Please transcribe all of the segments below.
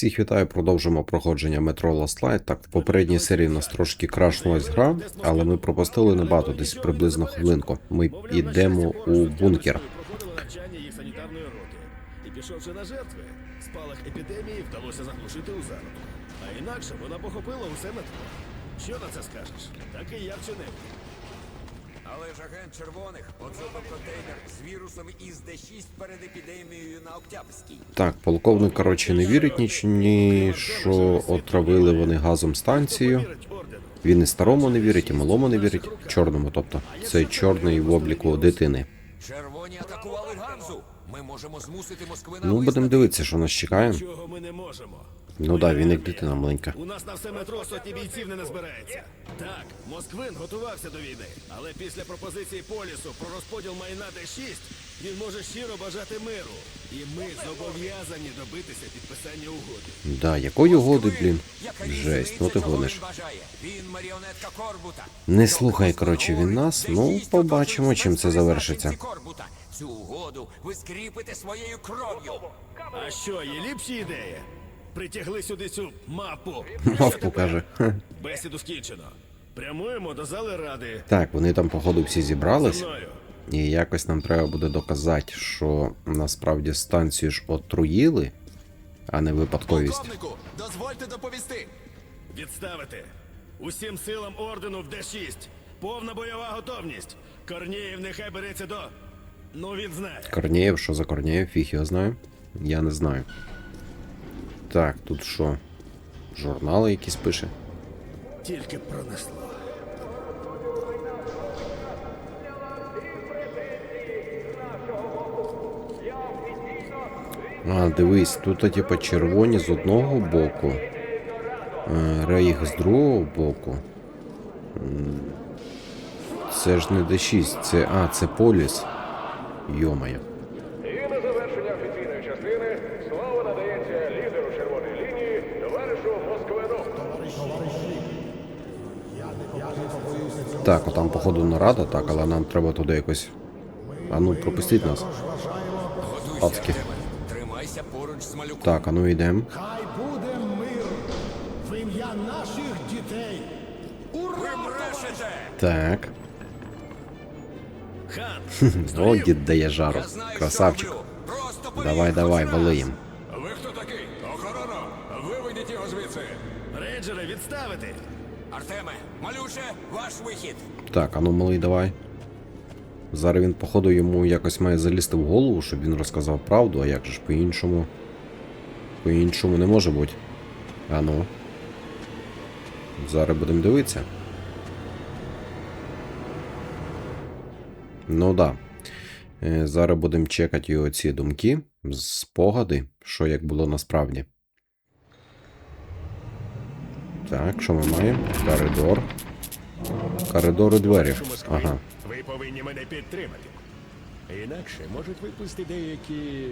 Всіх вітаю, продовжимо проходження метро Last Light. Так, в попередній серії у нас трошки крашнулась гра, але ми пропустили небагато, десь приблизно хвилинку. Ми йдемо у бункер. І пішовши на жертви, спалах епідемії вдалося заглушити у зародку. А інакше вона похопила усе метро. Що на це скажеш? Так і я вчинив. Але ж агент червоних поцупив контейнер з вірусом із Д6 перед епідемією на Октябрській. Так, полковник, коротше, не вірить ніч, ні, що отравили вони газом станцію. Він і старому не вірить, і малому не вірить. Чорному, тобто, це чорний в обліку дитини. Червоні атакували Ганзу. Ми можемо змусити Москвина Ну, будемо дивитися, що нас чекає. Чого ми не можемо. Ну да, він як дитина маленька. У нас на все метро сотні бійців не назбирається. Так, Москвин готувався до війни, але після пропозиції Полісу про розподіл майна Д6 він може щиро бажати миру. І ми зобов'язані добитися підписання угоди. Да, якої угоди, блін? Жесть, ну ти гониш. Він, він маріонетка Корбута. Не слухай, коротше, він нас. Ну, побачимо, чим це завершиться. Корбута. Цю угоду ви скріпите своєю кров'ю. А що, є ліпші ідеї? Притягли сюди цю мапу. Мавпу каже. Бесіду скінчено. Прямуємо до зали ради. Так, вони там, походу, всі зібрались. І якось нам треба буде доказати, що насправді станцію ж отруїли, а не випадковість. Полковнику, дозвольте доповісти. Відставити. Усім силам ордену в Д6. Повна бойова готовність. Корнієв нехай береться до. Ну він знає. Корнеєв, що за Корнеєв, фіг його знаю. Я не знаю. Так, тут що? Журнали якісь пише. Тільки пронесло. А, дивись, тут типа червоні з одного боку. е, Рейх з другого боку. Це ж не Д6, це. А, це поліс. Йомає. І на завершення офіційної частини слово надається лідеру червоної лінії, товаришу Москвину. Так, отам, походу, нарада, так, але нам треба туди якось. А ну, пропустіть нас. Пацки. Тримайся поруч з малюком. Так, а ну йдемо. Хай буде мир в ім'я наших дітей. Ура! Так. Хан! О, дід дає жару. Знаю, Красавчик. Давай, давай, вали їм. Ви хто такий? Охорона! Виведіть його звідси! Рейнджери відставити! Артеме, малюше, ваш вихід. Так, а ну малий, давай. Зараз він, походу, йому якось має залізти в голову, щоб він розказав правду, а як же ж по-іншому. По-іншому не може бути. А ну. Зараз будемо дивитися. Ну да. Е, Зараз будемо чекати його ці думки, спогади, що як було насправді. Так, що ми маємо? Коридор. Коридор у двері. Ага. Ви повинні мене підтримати. Інакше можуть випустити деякі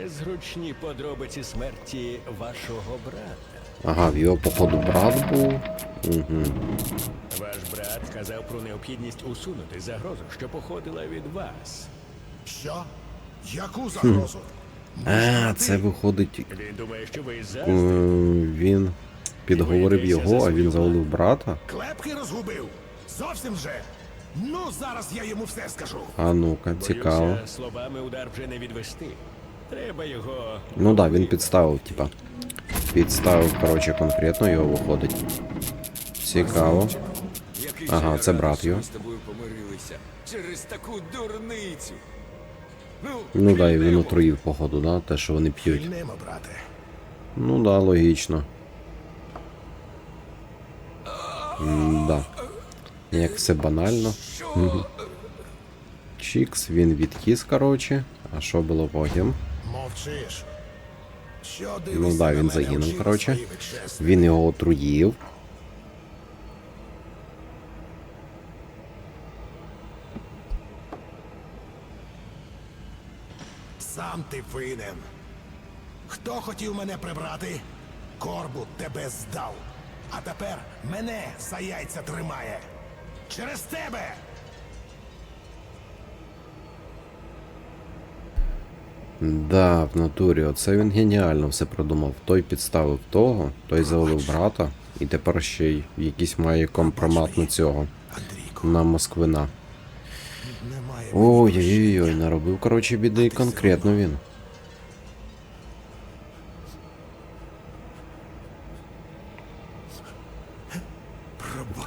незручні подробиці смерті вашого брата. Ага, в його походу брат був. Угу. Ваш брат сказав про необхідність усунути загрозу, що походила від вас. Що? Яку загрозу? А, це виходить. Він думає, що ви завжди. Він підговорив його, а він завалив брата. Клепки розгубив? Зовсім же. Ну, зараз я йому все скажу. А ну-ка, цікаво. Словами удар вже не відвести. Треба його. Ну да, він підставив, типа. Підставив, коротше, конкретно його виходить. Цікаво. Ага, це брат його. з тобою помирилися через таку дурницю. Ну, Ну да, і він отруїв, походу, да, те, що вони п'ють. Ну да, логічно. Да. Як все банально. Чікс, він відкис, коротше. А що було потім? Мовчиш. Ну да, він загинув, коротше. Він його отруїв. Сам ти винен. Хто хотів мене прибрати? Корбут тебе здав. А тепер мене за яйця тримає. Через тебе. Да, в натурі, оце він геніально все продумав. Той підставив того, той завалив брата, і тепер ще й якийсь має компромат на цього. На Москвина. Ой-ой-ой, наробив, коротше, біди конкретно він.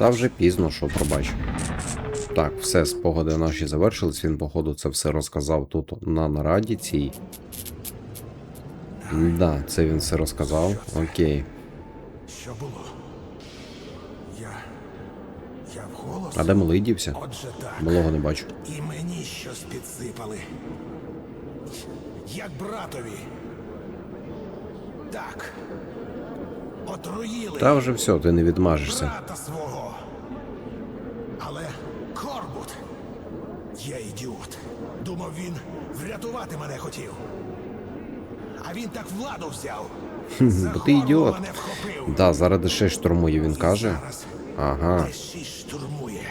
Та вже пізно, що пробач. Так, все, спогади наші завершились. Він, походу, це все розказав тут на нараді цій. Да, це він все розказав. Окей. Що було? Я. Я вголос? А де малий дівся? Отже так. Малого не бачу. І мені щось підсипали. Як братові. Так. Отруїли Та вже все, ти не відмажешся. брата свого. Але Я ідіот. Думав, він врятувати мене хотів. А він так владу взяв. Бо ти ідіот. Да, зараз дешей штурмує, він каже. Ага. штурмує.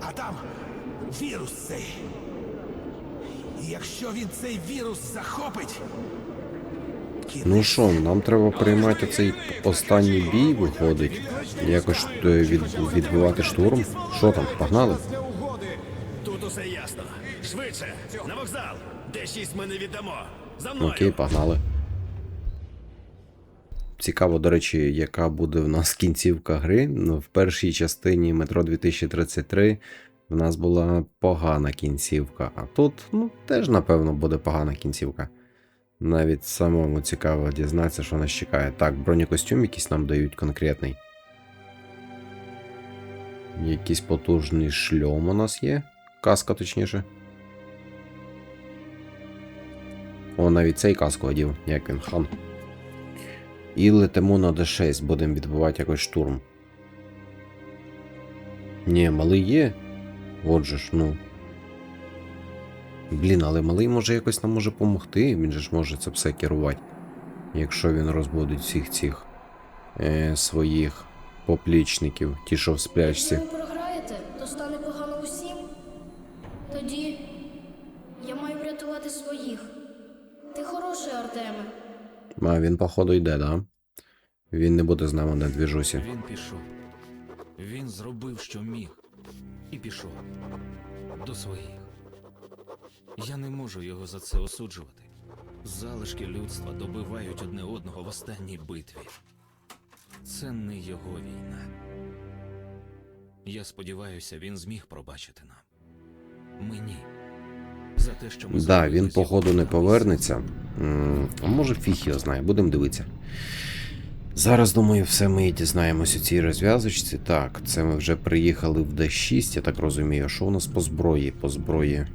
А там вірус цей. І якщо він цей вірус захопить. Ну що, нам треба приймати цей останній бій, виходить. Якось е, від, відбивати штурм. Що там, погнали? Тут усе ясно. Швидше, на вокзал. Де 6 ми не віддамо. За мною. Окей, погнали. Цікаво, до речі, яка буде в нас кінцівка гри. Ну, в першій частині метро 2033 в нас була погана кінцівка. А тут, ну, теж, напевно, буде погана кінцівка. Навіть самому цікаво дізнатися, що нас чекає. Так, бронекостюм якийсь нам дають конкретний. Якийсь потужний шльом у нас є. Каска, точніше. О, навіть цей каску одів, як він хан. І летимо на D6, будемо відбивати якось штурм. Ні, малий є. Отже ж, ну. Блін, але малий може якось нам може допомогти, він же ж може це все керувати. Якщо він розбудить всіх цих е, своїх поплічників, ті, що в сплячці. Якщо ви програєте, то стане погано усім. Тоді я маю врятувати своїх. Ти хороший, Артеме. А він, походу, йде, да? Він не буде з нами на двіжусі. Він пішов. Він зробив, що міг, і пішов до своїх. Я не можу його за це осуджувати. Залишки людства добивають одне одного в останній битві. Це не його війна. Я сподіваюся, він зміг пробачити нам. Мені. За те, що ми Да, він походу не повернеться. М, А може фіг його знає, будемо дивитися. Зараз, думаю, все ми у цій розв'язочці. Так, це ми вже приїхали в Д6, я так розумію. Що у нас по зброї? По зброї.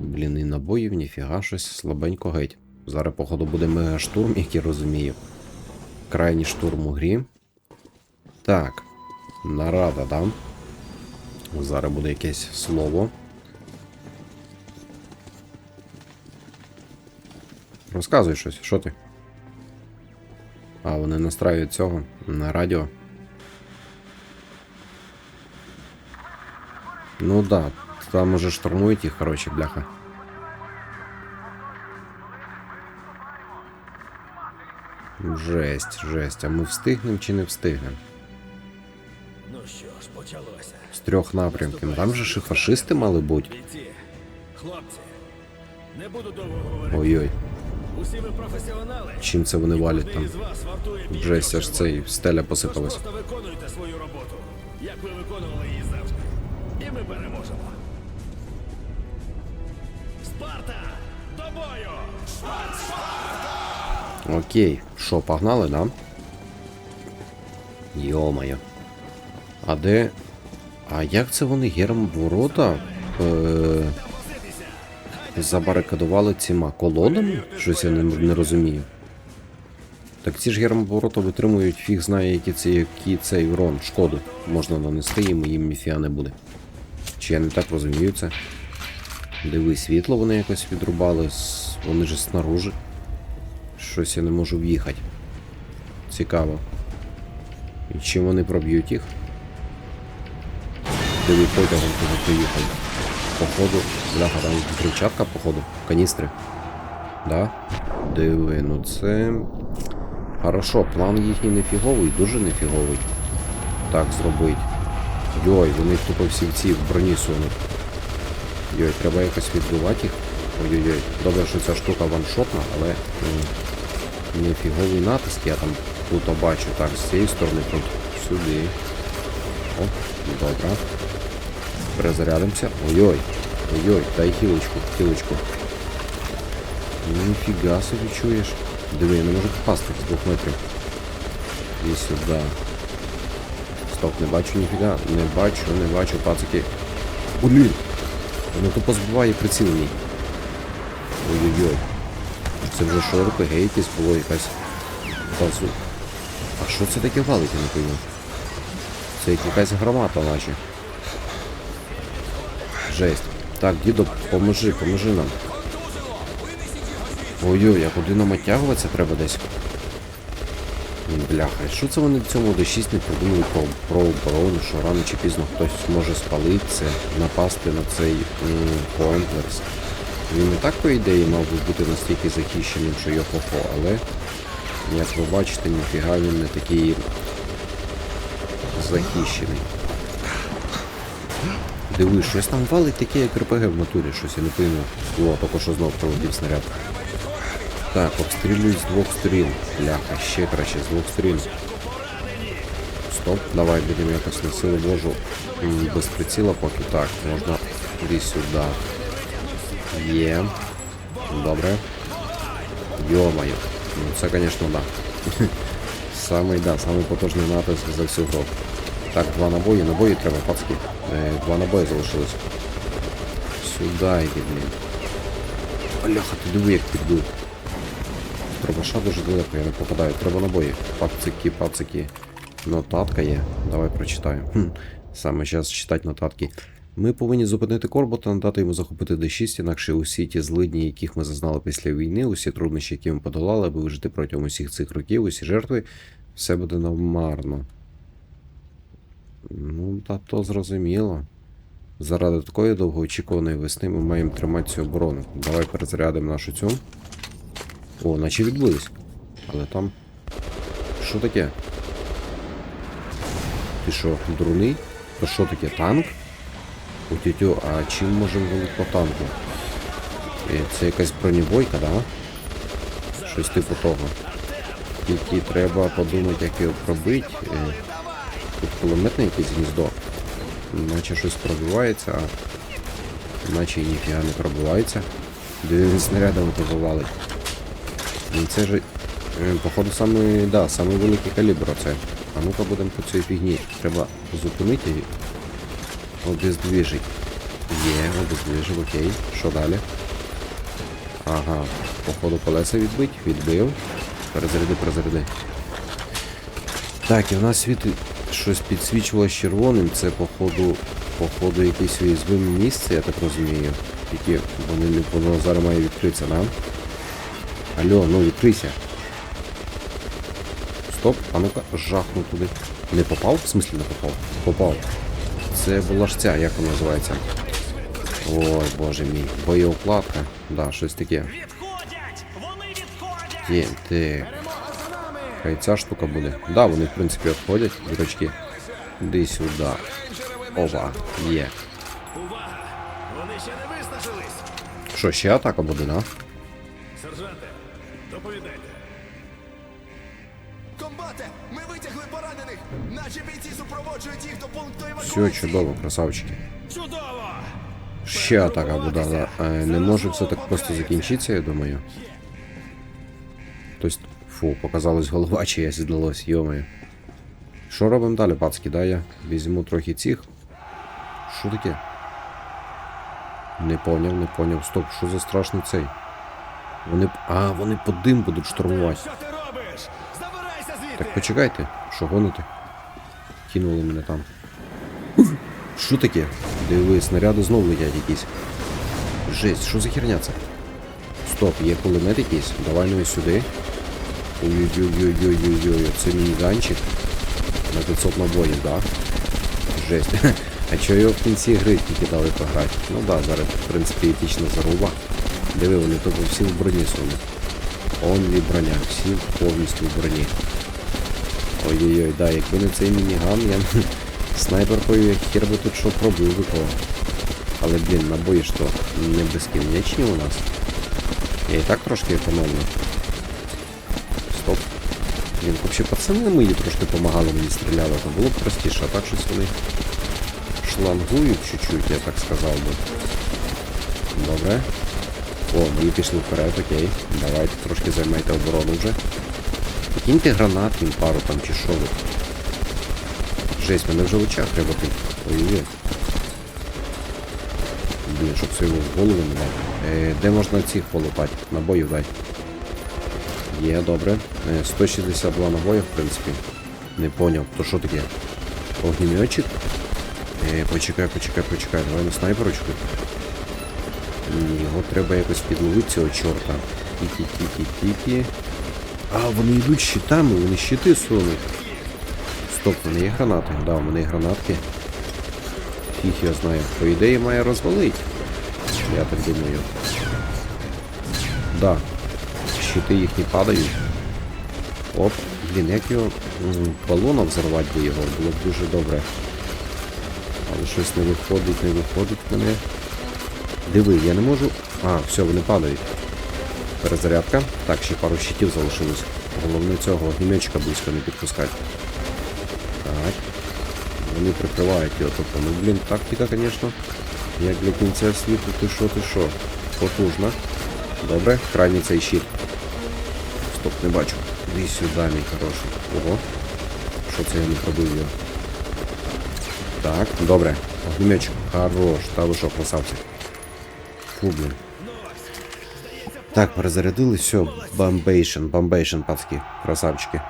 Блін, і набоїв, ніфіга, щось слабенько геть. Зараз, походу, буде мегаштурм, як я розумію. Крайній штурм у грі. Так. Нарада, да? Зараз буде якесь слово. Розказуй щось, що ти? А, вони настраюють цього на радіо. Ну да, там уже штурмують їх, короче, бляха. Жесть, жесть. А ми встигнемо чи не встигнемо? Ну що ж, почалося. З трьох напрямків. Там же ж і фашисти мали бути. Хлопці, не буду довго говорити. Ой-ой, Усі ви професіонали. чим це вони валять там? Жесть, аж цей стеля посипалась. просто виконуйте свою роботу, як ви виконували її завжди. І ми переможемо. Спарта! До бою! Окей, що, погнали, да? Йо-моє. А де. А як це вони герм ворота е- забарикадували цими колодами? Щось я не, не розумію. Так ці ж гермоворота витримують фіг знає, які це, які цей урон, шкоду можна нанести їм, і їм ніфіга не буде. Чи я не так розумію це? Диви, світло вони якось відрубали, вони ж снаружи. Щось я не можу в'їхати. Цікаво. І чим вони проб'ють їх? Диви потягом туди приїхали. Походу, бляха, там кричатка, походу, каністри. Да? Диви, ну це. Хорошо, план їхній нефіговий, дуже нефіговий. Так зробить. Йой, вони тупо всі в ці в броні сунуть. Йой, треба якось відбивати їх. Ой-ой-ой. Добре, що ця штука ваншотна, але нефіговий натиск я там тут бачу. Так, з цієї сторони тут сюди. О, добре. Перезарядимося. Ой-ой. Ой-ой, дай хілочку, хілочку. Ніфіга собі чуєш. Диви, я не можу попасти з двох метрів. І сюди. Стоп, не бачу ніфіга. Не бачу, не бачу, пацики. Блін! Воно тупо збиває приціл мій. Ой-ой-ой. Це вже що РПГ якесь було якась. Базу. А що це таке валить, я не пойму. Це як якась громада наче. Жесть. Так, дідо, поможи, поможи нам. Ой-ой, а куди нам оттягуватися треба десь? Бляха, що це вони в цьому D6 не придумали про, про оборону, що рано чи пізно хтось може спалити це, напасти на цей Поінтлерс. Він і так, по ідеї, мав би бути настільки захищеним, що його хо, але, як ви бачите, ніфіга він не такий захищений. Диви, щось там валить таке, як РПГ в натурі, щось я не пойму. О, тільки що знов прилетів снаряд. Так, обстрілюють з двох сторін. Бляха, ще краще, з двох сторін. Стоп, давай будемо якось на силу Божу. м, Без приціла поки так, можна іди сюди. Є. Добре. Йо-моє. Ну це, звісно, да. Самий, да, самий потужний натиск за всю гру. Так, два набої, набої треба, пацки. Е, два набої залишилось. Сюди йди, блін. Бляха, ти диви, як підбив. Дробаша дуже далеко, я не попадаю. Треба набої. Пацики, пацики. Нотатка є. Давай прочитаю. Хм. Саме час читати нотатки. Ми повинні зупинити Корбота, надати йому захопити D6, інакше усі ті злидні, яких ми зазнали після війни, усі труднощі, які ми подолали, аби вижити протягом усіх цих років, усі жертви, все буде намарно. Ну, та то зрозуміло. Заради такої довгоочікуваної весни ми маємо тримати цю оборону. Давай перезарядимо нашу цю. О, наче відбулись. Але там. Що таке? Ти що, дурний? То що таке? Танк? У тютю, а чим можемо валити по танку? Е, Це якась бронебойка, да? Щось типу того. Тільки треба подумати, як його пробити. Е, Тут кулеметне якесь гніздо. Наче щось пробивається, а наче ніфіга не пробивається. Де він снарядом валить. Ну це ж, е, походу, саме, да, саме великий калібр оце. А ну-ка будемо по цій фігні. Треба зупинити і обездвіжить. Є, обездвіжив, окей. Що далі? Ага, походу колеса відбить, відбив. Перезаряди, перезаряди. Так, і в нас світ щось підсвічувалось червоним, це походу, походу якесь уязвиме місце, я так розумію. Тільки вони не воно зараз має відкритися, да? Алло, ну відкрийся. Стоп, а ну-ка, жахну туди. Не попав? В смислі не попав? Попав. Це була ж ця, як вона називається? Ой, боже мій. Боєукладка. Да, щось таке. Є, ти. Хай ця штука буде. Да, вони в принципі відходять, дурачки. Іди сюди. Опа, є. Що, ще атака буде, да? Все чудово, красавчики. Ще атака буде, не може все так просто закінчитися, я думаю. Тобто, фу, показалось голова чиясь здалось, йомаю. Що робимо далі, пацки? Да, я візьму трохи цих. Що таке? Не поняв, не поняв. Стоп, що за страшний цей? Вони. А, вони по дим будуть штурмувати. Так почекайте, що гоните? Кинули мене там. Що таке? Диви, снаряди знову летять якісь. Жесть, що за херня це? Стоп, є кулемет якийсь. Давай ну і сюди. Ой-ой-ой-ой-ой-ой, це мініганчик. На 500 набоїв, да? Жесть. А чого його в кінці гри тільки дали пограти? Ну да, зараз, в принципі, епічна заруба. Диви, вони тупо всі в броні суну. Онлі броня, всі повністю в броні. Ой-ой-ой, да, якби не цей мініган, я снайперкою я хер би тут що пробив би кого. Але, блін, набої то не безкінечні у нас. Я і так трошки економлю. Стоп. Блін, взагалі пацани мої трошки допомагали мені стріляли, то було б простіше, а так щось вони шлангують чуть-чуть, я так сказав би. Добре. О, мої пішли вперед, окей. Давайте трошки займайте оборону вже. Киньте гранат їм пару там чи що ви. Жесть, мене вже в очах треба тут. Ой-ой. Блін, щоб це в голову не дати. Е, де можна цих полупати? Набоїв дай. Є, добре. Е, 162 набоїв, в принципі. Не поняв. То що таке? Огнеметчик? Е, почекай, почекай, почекай. Давай на снайперочку. Його треба якось підловити цього чорта. Тікі-тікі-тікі. А, вони йдуть щитами, вони щити сунуть. Стоп, в мене є гранати. Да, у мене є гранатки. Фіг я знаю. По ідеї має розвалити. Я так думаю. Да. Щити їхні падають. Оп, блін, як його м, балоном взорвати би його, було б дуже добре. Але щось не виходить, не виходить мене. Диви, я не можу. А, все, вони падають. Перезарядка. Так, ще пару щитів залишилось. Головне цього огнеметчика близько не підпускати. Так. Вони прикривають його. Тобто, ну блін, тактика, звісно. Як для кінця світу, ти що, ти що? Потужна. Добре, крайній цей щит. Стоп, не бачу. Іди сюди, мій хороший. Ого. Що це я не пробив його? Так, добре. Огнеметчик. Хорош. Та ви що, красавці. Фу, блін. Так, перезарядили, все, бомбейшн, бомбейшн, пацки, красавчики.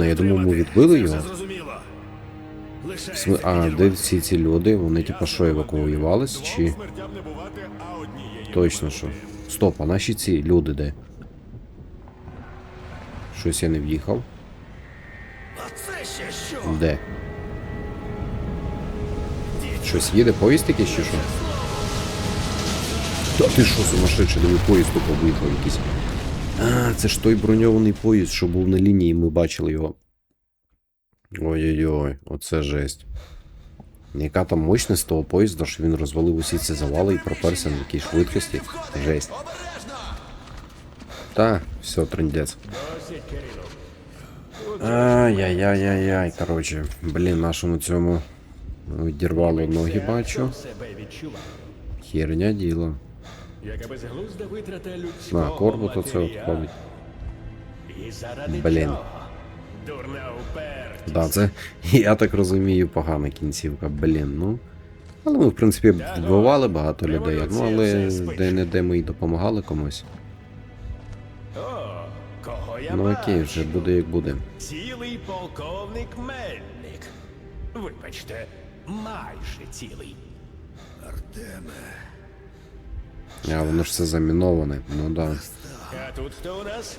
А я думав, ми відбили його. А де всі ці люди? Вони типа що евакуювались чи. Точно що. Стоп, а наші ці люди де? Щось я не в'їхав. Де? Щось їде, поїзд якийсь чи що? Та ти що, сумасшедший, диви поїзд тупо виїхав якийсь. А, це ж той броньований поїзд, що був на лінії, ми бачили його. Ой-ой-ой, оце жесть. Яка там мощність того поїзда, що він розвалив усі ці завали і проперся на такій швидкості. Жесть. Та, все, трендець. Ай-яй-яй-яй-яй, короче. Блін, нашому цьому відірвало ноги, бачу. Херня діло. Яка безглузда витрата людського На, корбут оце от ходить. І заради Блін. чого? Дурна упертість. Да, це, я так розумію, погана кінцівка, блін, ну. Але ми, в принципі, вбивали багато людей, ну але де-не-де ми й допомагали комусь. О, кого я Ну окей, бачу? вже буде як буде. Цілий полковник Мельник. Вибачте, майже цілий. А воно ж все заміноване, ну да. А тут хто у нас?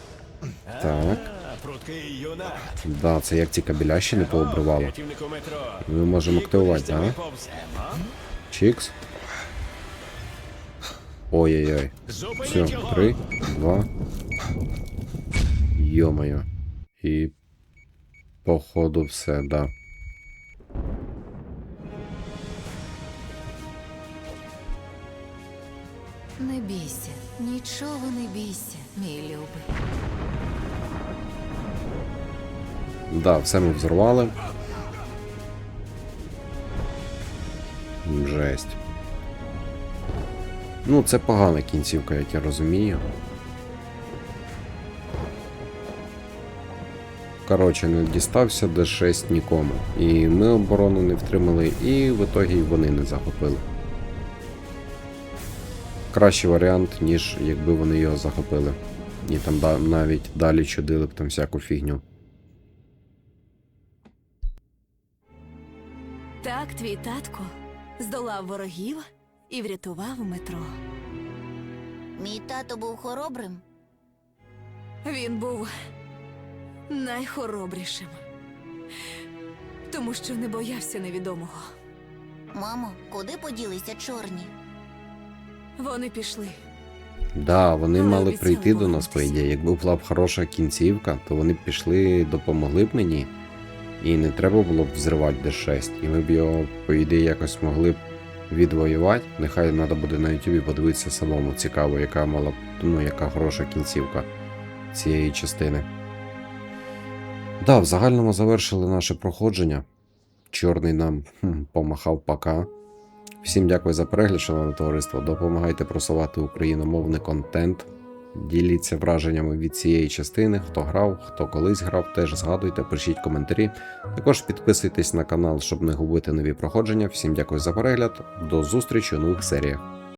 Так. А, пруткий юнак. Да, це як ці кабеля ще не пообривало. Ми можемо активувати, кудись да? Чікс. Ой-ой-ой. Все, три, два. Йо-моє. І походу все, да. Не бійся, нічого не бійся, мій любий. Да, все ми взорвали. Жесть. Ну, це погана кінцівка, як я розумію. Коротше, не дістався Д6 нікому. І ми оборону не втримали, і в ітогі вони не захопили. Кращий варіант, ніж якби вони його захопили. І там да- навіть далі чудили б там всяку фігню. Так, твій татко здолав ворогів і врятував метро. Мій тато був хоробрим. Він був найхоробрішим, тому що не боявся невідомого. Мамо, куди поділися чорні? Вони пішли. Да, вони Але мали прийти до нас, по ідеї. Якби була б хороша кінцівка, то вони б пішли, допомогли б мені. І не треба було б взривати Д6. І ми б його, по ідеї, якось могли б відвоювати. Нехай треба буде на Ютубі подивитися самому цікаво, яка мала б, ну, яка хороша кінцівка цієї частини. Да, в загальному завершили наше проходження. Чорний нам хм, помахав пока. Всім дякую за перегляд, шановне товариство. Допомагайте просувати україномовний контент. Діліться враженнями від цієї частини. Хто грав, хто колись грав, теж згадуйте, пишіть коментарі. Також підписуйтесь на канал, щоб не губити нові проходження. Всім дякую за перегляд. До зустрічі у нових серіях.